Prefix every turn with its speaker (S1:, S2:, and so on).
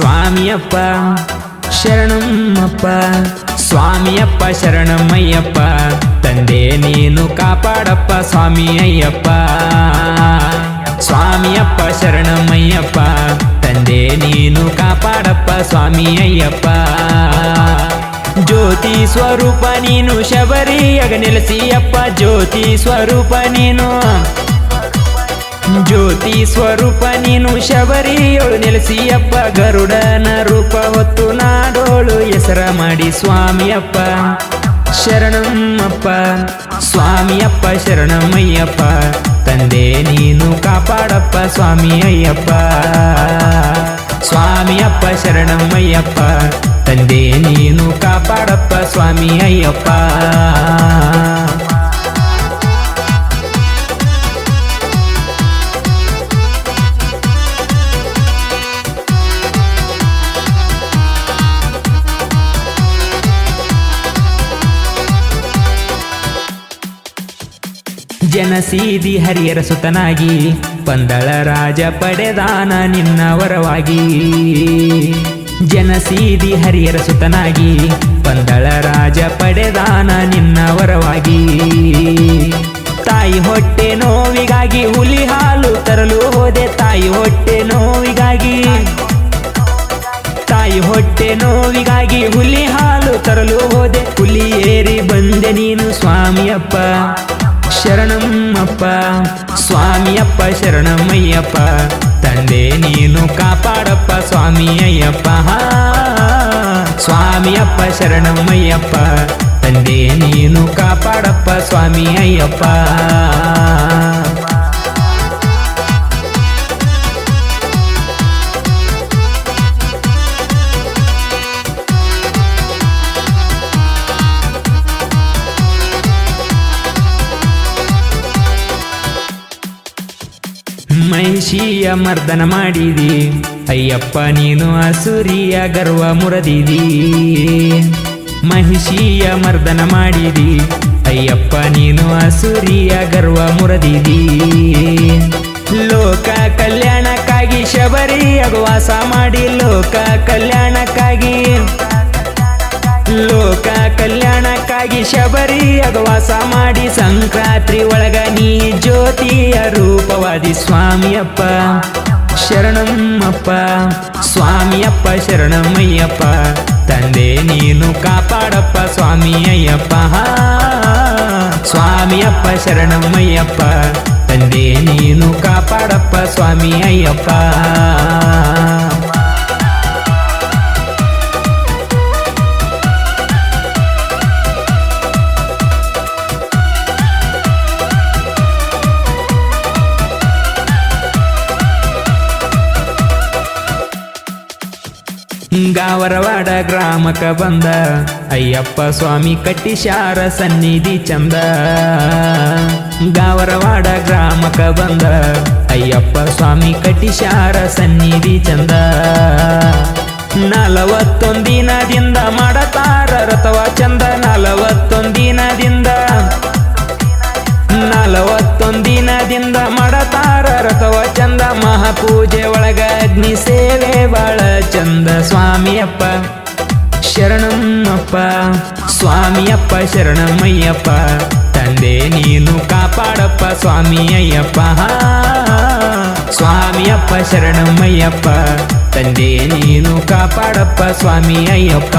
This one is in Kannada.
S1: ಸ್ವಾಮಿಯಪ್ಪ, ಶರಣಮ್ಮಪ್ಪ, ಸ್ವಾಮಿಯಪ್ಪ, ಶರಣಮ್ಮಯ್ಯಪ್ಪ, ತಂದೆ ನೀನು ಕಾಪಾಡಪ್ಪ ಸ್ವಾಮಿ ಅಯ್ಯಪ್ಪ ಸ್ವಾಮಿಯಪ್ಪ ಶರಣಮಯ್ಯಪ್ಪ ತಂದೆ ನೀನು ಕಾಪಾಡಪ್ಪ ಸ್ವಾಮಿ ಅಯ್ಯಪ್ಪ ಜ್ಯೋತಿ ಸ್ವರೂಪ ನೀನು ಶಬರಿಯಾಗ ನೆಲೆಸಿಯಪ್ಪ, ಜ್ಯೋತಿ ಸ್ವರೂಪ ನೀನು ಜ್ಯೋತಿ ಸ್ವರೂಪ ನೀನು ಶಬರಿಯೋಳು ನೆಲೆಸಿಯಪ್ಪ ಗರುಡನ ರೂಪ ಹೊತ್ತು ನಾಡೋಳು ಹೆಸರ ಮಾಡಿ ಸ್ವಾಮಿಯಪ್ಪ. ಶರಣಮ್ಮಪ್ಪ, ಸ್ವಾಮಿಯಪ್ಪ, ಶರಣಮಯ್ಯಪ್ಪ, ತಂದೆ ನೀನು ಕಾಪಾಡಪ್ಪ ಸ್ವಾಮಿ ಅಯ್ಯಪ್ಪ ಸ್ವಾಮಿಯಪ್ಪ, ಶರಣಮಯ್ಯಪ್ಪ, ತಂದೆ ನೀನು ಕಾಪಾಡಪ್ಪ ಸ್ವಾಮಿ ಅಯ್ಯಪ್ಪ ಜನಸೀದಿ ಹರಿಯರ ಸುತನಾಗಿ, ಪಂದಳ ರಾಜ ಪಡೆದಾನ ನಿನ್ನ ವರವಾಗಿ. ಜನಸೀದಿ ಹರಿಯರ ಸುತನಾಗಿ, ಪಂದಳ ರಾಜ ಪಡೆದಾನ ನಿನ್ನ ವರವಾಗಿ. ತಾಯಿ ಹೊಟ್ಟೆ ನೋವಿಗಾಗಿ ಹುಲಿ ಹಾಲು ತರಲು ಹೋದೆ, ತಾಯಿ ಹೊಟ್ಟೆ ನೋವಿಗಾಗಿ. ತಾಯಿ ಹೊಟ್ಟೆ ನೋವಿಗಾಗಿ ಹುಲಿ ಹಾಲು ತರಲು ಹೋದೆ, ಹುಲಿ ಏರಿ ಬಂದೆ ನೀನು ಸ್ವಾಮಿಯಪ್ಪ. ಶರಣಮ್ಮಪ್ಪ ಸ್ವಾಮಿಯಪ್ಪ ಶರಣಮಯ್ಯಪ್ಪ ತಂದೆ ನೀನು ಕಾಪಾಡಪ್ಪ ಸ್ವಾಮಿ ಅಯ್ಯಪ್ಪ. ಸ್ವಾಮಿಯಪ್ಪ ಶರಣಮ್ಮಯ್ಯಪ್ಪ ತಂದೆ ನೀನು ಕಾಪಾಡಪ್ಪ ಸ್ವಾಮಿ ಮಹಿಷಿಯ ಮರ್ದನ ಮಾಡಿದಿ. ಅಯ್ಯಪ್ಪ, ನೀನು ಅಸುರಿಯ ಗರ್ವ ಮುರದಿದಿ. ಮಹಿಷಿಯ ಮರ್ದನ ಮಾಡಿದಿ. ಅಯ್ಯಪ್ಪ, ನೀನು ಅಸುರಿಯ ಗರ್ವ ಮುರದಿದಿ. ಲೋಕ ಕಲ್ಯಾಣಕ್ಕಾಗಿ ಶಬರಿ ಅಗವಾಸ ಮಾಡಿ, ಲೋಕ ಕಲ್ಯಾಣಕ್ಕಾಗಿ ಲೋಕ ಕಲ್ಯಾಣಕ್ಕಾಗಿ ಶಬರಿ ಅಗವಾಸ ಮಾಡಿ ಸಂಕ್ರಾಂತಿ ಒಳಗ ನೀ ಜ್ಯೋತಿಯ ರೂಪವಾದಿ ಸ್ವಾಮಿಯಪ್ಪ ಶರಣಮ್ಮಪ್ಪ, ಸ್ವಾಮಿಯಪ್ಪ, ಶರಣಮಯ್ಯಪ್ಪ, ತಂದೆ ನೀನು ಕಾಪಾಡಪ್ಪ ಸ್ವಾಮಿ ಅಯ್ಯಪ್ಪ. ಸ್ವಾಮಿಯಪ್ಪ, ಶರಣಮಯ್ಯಪ್ಪ, ತಂದೆ ನೀನು ಕಾಪಾಡಪ್ಪ ಸ್ವಾಮಿ ಗಾವರವಾಡ ಗ್ರಾಮಕ ಬಂದ. ಅಯ್ಯಪ್ಪ ಸ್ವಾಮಿ ಕಟ್ಟಿಶಾರ ಸನ್ನಿಧಿ ಚಂದ. ಗಾವರವಾಡ ಗ್ರಾಮಕ ಬಂದ. ಅಯ್ಯಪ್ಪ ಸ್ವಾಮಿ ಕಟ್ಟಿಶಾರ ಸನ್ನಿಧಿ ಚಂದ. ನಲವತ್ತೊಂದಿನದಿಂದ ಮಾಡತಾರ ರಥವ ಚಂದ. ನಲವತ್ತೊಂದಿನದಿಂದ ನಲವತ್ತೊಂದಿನದಿಂದ ಮಾಡತಾರ ರಥವ ಚಂದ. ಮಹಾಪೂಜೆ ಅಗ್ನಿ ಸೇವೆ ಬಾಳ ಚಂದ ಸ್ವಾಮಿಯಪ್ಪ. ಶರಣಮ್ಮಪ್ಪ. ಸ್ವಾಮಿಯಪ್ಪ ಶರಣಮ್ಮಯ್ಯಪ್ಪ ತಂದೆ ನೀನು ಕಾಪಾಡಪ್ಪ ಸ್ವಾಮಿ ಅಯ್ಯಪ್ಪ. ಸ್ವಾಮಿಯಪ್ಪ ಶರಣಮ್ಮಯ್ಯಪ್ಪ ತಂದೆ ನೀನು ಕಾಪಾಡಪ್ಪ ಸ್ವಾಮಿ ಅಯ್ಯಪ್ಪ